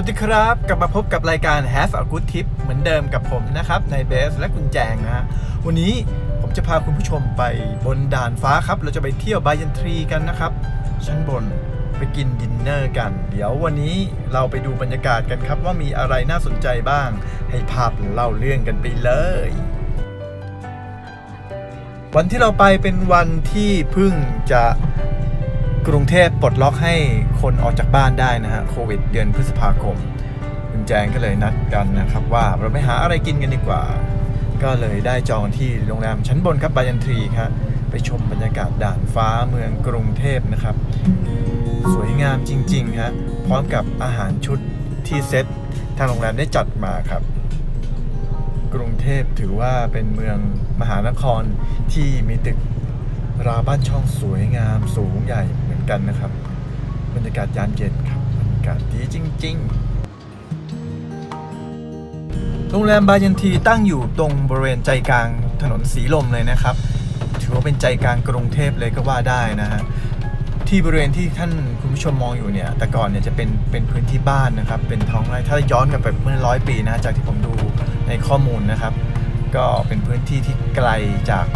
วัสดีครับ กลับมาพบกับรายการ Have a Good Tip เหมือนเดิมกับผมนะครับในเบสและคุณแจงนะฮะวันนี้ผมจะพาคุณผู้ชมไปบนด่านฟ้าครับ เราจะไปเที่ยวบายันทรีกันนะครับ ชั้นบนไปกินดินเนอร์กัน เดี๋ยววันนี้เราไปดูบรรยากาศกันครับ ว่ามีอะไรน่าสนใจบ้าง ให้ภาพเล่าเรื่องกันไปเลย วันที่เราไปเป็นวันที่เพิ่งจะ กรุงเทพปลดล็อกให้คนออกจากบ้านได้นะฮะโควิด เดือนพฤษภาคมคุณแจงก็เลยนัดกันนะครับ ว่าเราไปหาอะไรกินกันดีกว่า ก็เลยได้จองที่โรงแรมชั้นบนครับบายันทรีครับไปชมบรรยากาศด่านฟ้าเมืองกรุงเทพนะครับ สวยงามจริงๆฮะพร้อมกับอาหารชุดที่เซตทางโรงแรมได้จัดมาครับ กรุงเทพถือว่าเป็นเมืองมหานครที่มีตึกราบ้านช่องสวยงามสูงใหญ่ กันนะครับ บรรยากาศยามเย็นครับบรรยากาศดีจริง ๆ โรงแรมบายันทีตั้งอยู่ตรงบริเวณใจกลางถนนสีลมเลยนะครับ ถือว่าเป็นใจกลางกรุงเทพเลยก็ว่าได้นะฮะที่บริเวณที่ท่านคุณผู้ชมมองอยู่เนี่ย แต่ก่อนเนี่ยจะเป็นเป็นพื้นที่บ้านนะครับ เป็นท้องไร่ถ้าย้อนกลับไปเมื่อร้อยปีนะจากที่ผมดูในข้อมูลนะครับ ก็เป็นพื้นที่ที่ไกลจาก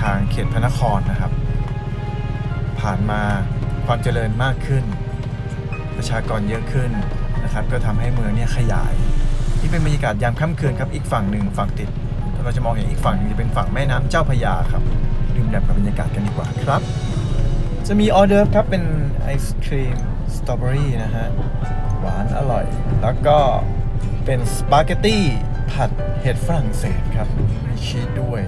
ทางเขตพระนครนะครับ ผ่านมาความเจริญมากขึ้น ประชากรเยอะขึ้นนะครับก็ทำให้เมืองเนี่ยขยาย ที่เป็นบรรยากาศยามค่ำคืนครับอีกฝั่งหนึ่งฝั่งติด เราจะมองเห็นอีกฝั่งนึงจะเป็นฝั่งแม่น้ำเจ้าพยาครับดื่มด่ำกับบรรยากาศกันดีกว่าครับ จะมีออเดิร์ฟครับเป็นไอศครีมสตรอเบอรี่นะฮะหวานอร่อย แล้วก็เป็นสปาเกตตี้ผัดเห็ดฝรั่งเศสครับมีชีสด้วย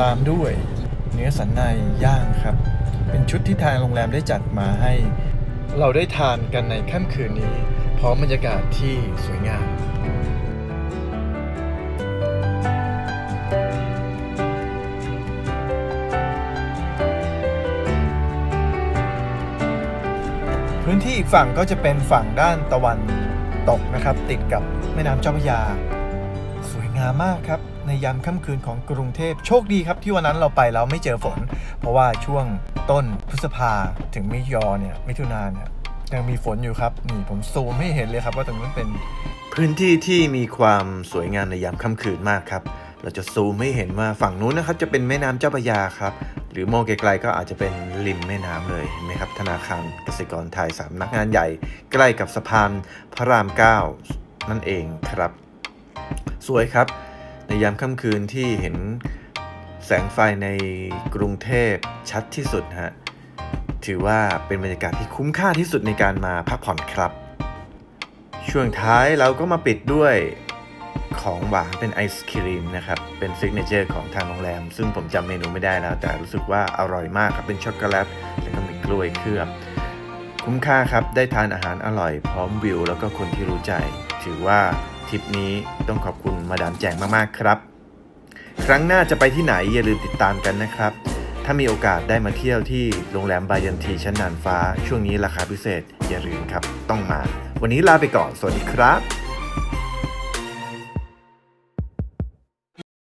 ตามด้วยเนื้อสันในย่างครับ ชุดที่ทางโรงแรมได้จัดมาให้ เราได้ทานกันในค่ำคืนนี้ พร้อมบรรยากาศที่สวยงามพื้นที่อีกฝั่งก็จะเป็นฝั่งด้านตะวันตกนะครับ ติดกับแม่น้ำเจ้าพระยา สวยงามมากครับ ในยามค่ำคืนของกรุงเทพโชคดีครับที่วันนั้นเราไปแล้วไม่เจอฝน เพราะว่าช่วง ต้นพฤษภาถึงมิยอเนี่ยมิถุนาเนี่ยยังมีฝนอยู่ครับ นี่ผมซูมให้เห็นเลยครับว่าตรงนั้นเป็นพื้นที่ที่มีความสวยงามในยามค่ำคืนมากครับ เราจะซูมให้เห็นว่าฝั่งนู้นนะครับจะเป็นแม่น้ำเจ้าพระยาครับ หรือมองไกลๆก็อาจจะเป็นริมแม่น้ำเลยเห็นไหมครับ ธนาคารกสิกรไทยสำนักงานใหญ่ ใกล้กับสะพานพระราม 9 นั่นเองครับ สวยครับ ในยามค่ำคืนที่เห็น แสงไฟในกรุงเทพชัดที่สุดฮะ ถือว่าเป็นบรรยากาศที่คุ้มค่าที่สุดในการมาพักผ่อนครับ ช่วงท้ายเราก็มาปิดด้วยของหวานเป็นไอศครีมนะครับ เป็นซิกเนเจอร์ของทางโรงแรม ซึ่งผมจำเมนูไม่ได้แล้ว แต่รู้สึกว่าอร่อยมากครับ เป็นช็อกโกแลตแล้วก็มีกล้วยเคลือบ คุ้มค่าครับ ได้ทานอาหารอร่อยพร้อมวิว แล้วก็คนที่รู้ใจ ถือว่าทริปนี้ต้องขอบคุณมาดามแจงมาก ๆ ครับ ครั้งหน้าจะไปที่ไหนอย่าลืมติดตามกันนะครับ ถ้ามีโอกาสได้มาเที่ยวที่โรงแรมบายันทีชั้นนานฟ้า ช่วงนี้ราคาพิเศษอย่าลืมครับ ต้องมา วันนี้ลาไปก่อน สวัสดีครับ